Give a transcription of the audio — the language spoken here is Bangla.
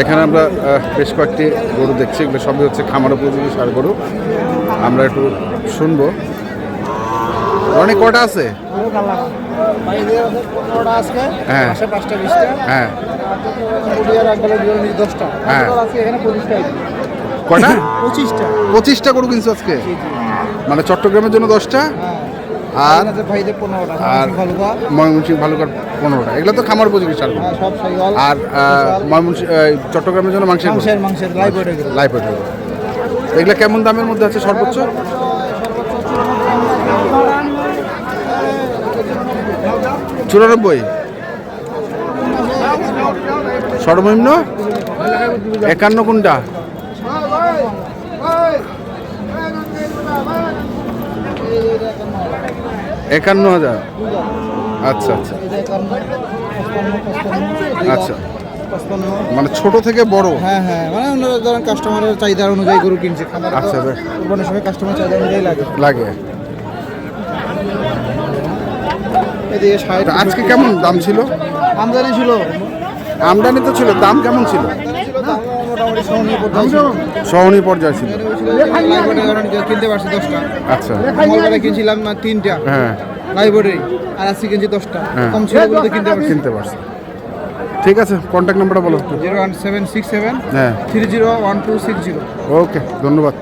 এখানে আমরা বেশ কয়েকটি গরু দেখছি এগুলো সবই হচ্ছে খামার উপযোগী সার গরু। আমরা একটু শুনব। অনেক কটা আছে? হ্যাঁ। হ্যাঁ। হ্যাঁ। কটা? পঁচিশটা। পঁচিশটা গরু কিনছো আজকে? মানে চট্টগ্রামের জন্য দশটা? আর আর ময়মনসিংহ ভালুকার পনেরোটা। এগুলো তো খামার উপযোগী সার গরু হ্যাঁ, আর ময়মনসিংহ চট্টগ্রামের জন্য মাংসের লাইফ এগুলো। কেমন দামের মধ্যে আছে সর্বোচ্চ? চুরানব্বই। সর্বনিম্ন? একান্ন কোনটা একান্ন হাজার আচ্ছা আচ্ছা। আচ্ছা। মানে ছোট থেকে বড়? হ্যাঁ হ্যাঁ। মানে ওনারা ধরেন কাস্টমারের চাহিদা অনুযায়ী গরু কিনছে খামার আচ্ছা। কোরবানির সময় কাস্টমার চাহিদা অনুযায়ী লাগে। লাগে। এদিকে ষাট আজকে কেমন দাম ছিল? আমদানি ছিল। আমদানি তো ছিল দাম কেমন ছিল? সহনীয় পর্যায়ে ছিল। কিনতে পারছি দশটা। আচ্ছা। মঙ্গলবারে কিনছিলাম না তিনটা। হ্যাঁ। লাইভ আর আজকে কিনছি দশটা। হ্যাঁ। কম ছিল বলতে কিনতে পারছি। কিনতে পারছি। ঠিক আছে কন্ট্যাক্ট নাম্বারটা বলো। Zero one seven six seven হ্যাঁ। Three zero one two six zero. Okay ধন্যবাদ।